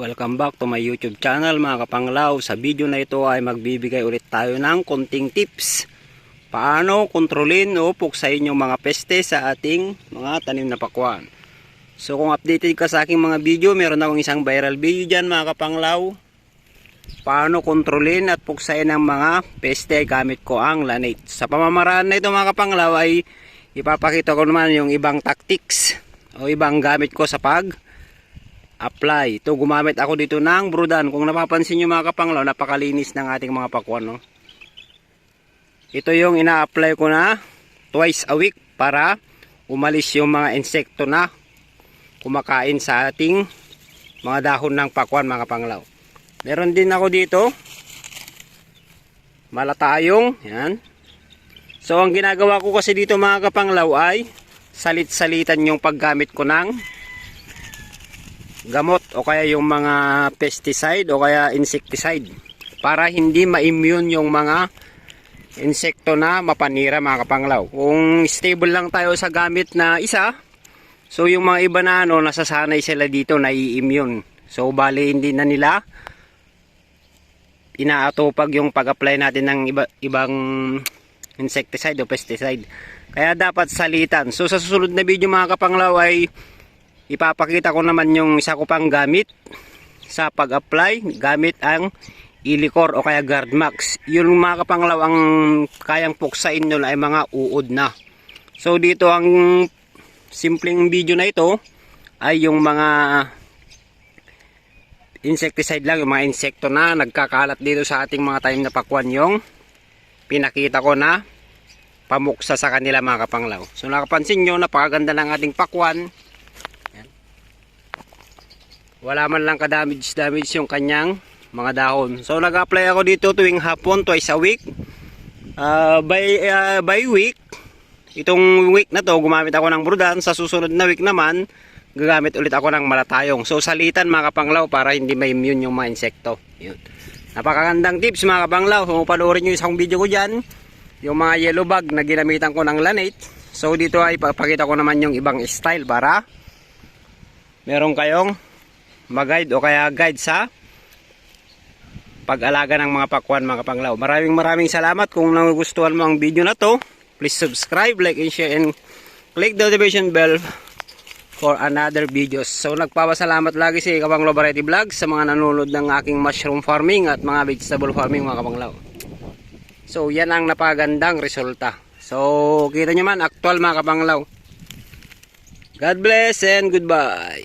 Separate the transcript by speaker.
Speaker 1: Welcome back to my YouTube channel mga kapanglaw. Sa video na ito ay magbibigay ulit tayo ng konting tips. Paano kontrolin o puksain yung mga peste sa ating mga tanim na pakwan. So kung updated ka sa aking mga video, meron akong isang viral video dyan mga kapanglaw. Paano kontrolin at puksain ang mga peste gamit ko ang lanate. Sa pamamaraan na ito mga kapanglaw ay ipapakita ko naman yung ibang tactics o ibang gamit ko sa pag apply. Ito gumamit ako dito ng brudan. Kung napapansin nyo mga kapanglaw, napakalinis ng ating mga pakwan. No? Ito yung ina-apply ko na twice a week para umalis yung mga insekto na kumakain sa ating mga dahon ng pakwan mga kapanglaw. Meron din ako dito malatayong. Yan. So ang ginagawa ko kasi dito mga kapanglaw ay salit-salitan yung paggamit ko ng gamot o kaya yung mga pesticide o kaya insecticide para hindi ma-immune yung mga insekto na mapanira mga kapanglaw. Kung stable lang tayo sa gamit na isa, so yung mga iba na ano, nasasanay sila dito na i-immune. So bali hindi na nila inaatupag yung pag-apply natin ng iba, ibang insecticide o pesticide. Kaya dapat salitan. So sa susunod na video mga kapanglaw ay ipapakita ko naman yung isa ko pang gamit sa pag-apply. Gamit ang ilikor o kaya guard max yung mga kapanglaw ang kayang puksain nun ay mga uod na. So dito ang simpleng video na ito ay yung mga insecticide lang yung mga insekto na nagkakalat dito sa ating mga tanim na pakwan. Yung pinakita ko na pamuksa sa kanila mga kapanglaw. So nakapansin nyo napakaganda ng ating pakwan wala man lang ka-damage damage yung kanyang mga dahon. So nag-apply ako dito tuwing hapon twice a week. Uh, by uh, by week itong week na to gumamit ako ng brudan sa susunod na week naman gagamit ulit ako ng malatayong. So salitan mga kapanglaw para hindi ma-immune yung mga insekto. Yun. Napakagandang tips mga kapanglaw. Kung panoorin nyo isang video ko dyan, yung mga yellow bag na ginamitan ko ng lanate. So dito ay papakita ko naman yung ibang style para meron kayong mag-guide o kaya guide sa pag-alaga ng mga pakwan mga kapanglaw. Maraming maraming salamat kung nagustuhan mo ang video na to. Please subscribe, like, and share, and click the notification bell for another videos. So nagpapasalamat lagi si Kapanglaw Variety Vlog sa mga nanonood ng aking mushroom farming at mga vegetable farming mga kapanglaw. So yan ang napagandang resulta. So kita nyo man, actual mga kapanglaw. God bless and goodbye.